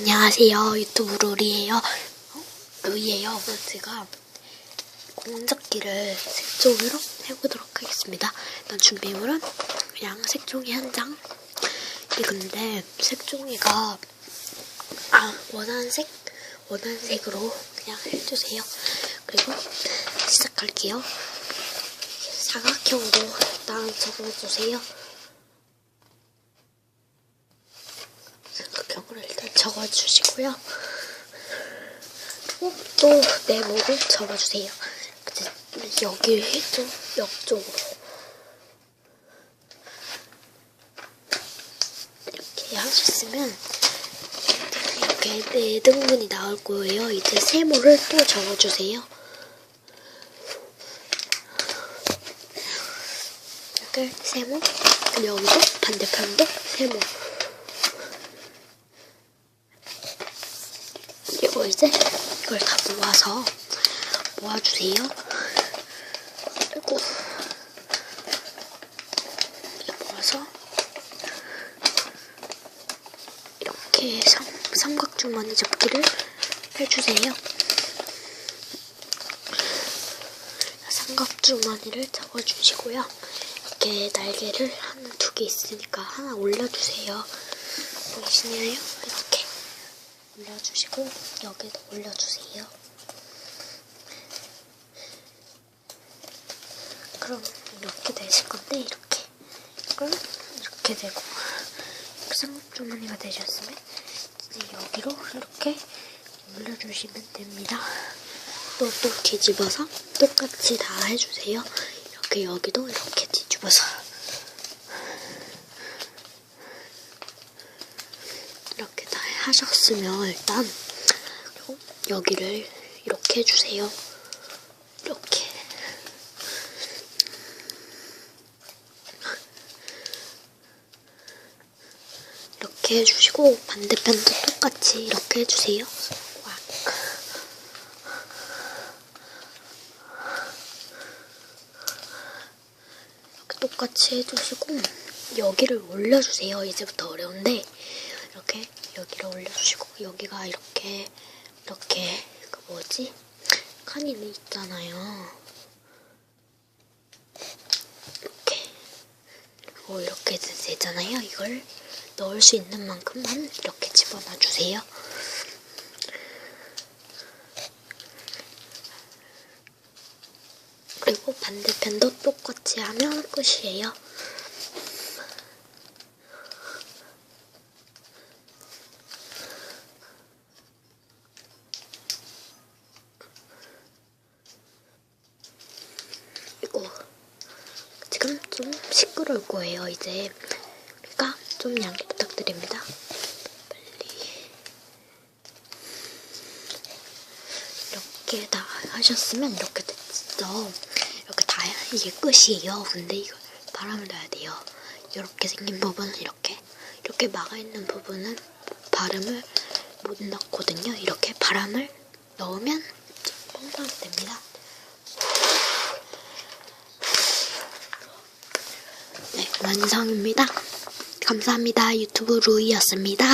안녕하세요. 유튜브 룰이에요. 어? 루이에요. 오늘 제가 공작기를 색종이로 해보도록 하겠습니다. 일단 준비물은 그냥 색종이 한 장. 이 근데 색종이가 아 원하는 색 원하는 색으로 그냥 해주세요. 그리고 시작할게요. 사각형으로 일단 적어주세요. 사각형으로 일단 적어주시고요. 그리고 또 네모로 적어주세요. 이제 여기 좀 옆쪽으로 이렇게 하셨으면 이렇게 네 등분이 나올 거예요. 이제 세모를 또 적어주세요. 이렇게 세모 그리고 여기도 반대편도 세모 그리고 이제 이걸 다 모아서 모아주세요. 그리고 이렇게 모아서 이렇게 삼, 삼각주머니 접기를 해주세요. 삼각주머니를 접어주시고요. 이렇게 날개를 하나 두 개 있으니까 하나 올려주세요. 보이시나요? 올려주시고 여기도 올려주세요. 그럼 이렇게 되실 건데 이렇게 이걸 이렇게 되고 삼각주머니가 되셨으면 이제 여기로 이렇게 올려주시면 됩니다. 또 또 뒤집어서 똑같이 다 해주세요. 이렇게 여기도 이렇게 뒤집어서 이렇게 다 하셨으면 일단 여기를 이렇게 해주세요. 이렇게 이렇게 해주시고 반대편도 똑같이 이렇게 해주세요. 똑같이 해주시고 여기를 올려주세요. 이제부터 어려운데 여기를 올려주시고 여기가 이렇게 이렇게 그 뭐지 칸이 있잖아요. 이렇게 그리고 이렇게 되잖아요. 이걸 넣을 수 있는 만큼만 이렇게 집어넣어 주세요. 그리고 반대편도 똑같이 하면 끝이에요. 그리고 지금 좀 시끄러울 거예요, 이제. 그러니까 좀 양해 부탁드립니다. 빨리. 이렇게 다 하셨으면 이렇게 됐죠. 이렇게 다, 이게 끝이에요. 근데 이거 바람을 넣어야 돼요. 이렇게 생긴 부분은 이렇게. 이렇게 막아있는 부분은 바람을 못 넣거든요. 이렇게 바람을 넣으면 뻥뻥이 됩니다. 네, 완성입니다. 감사합니다. 유튜브 루이였습니다.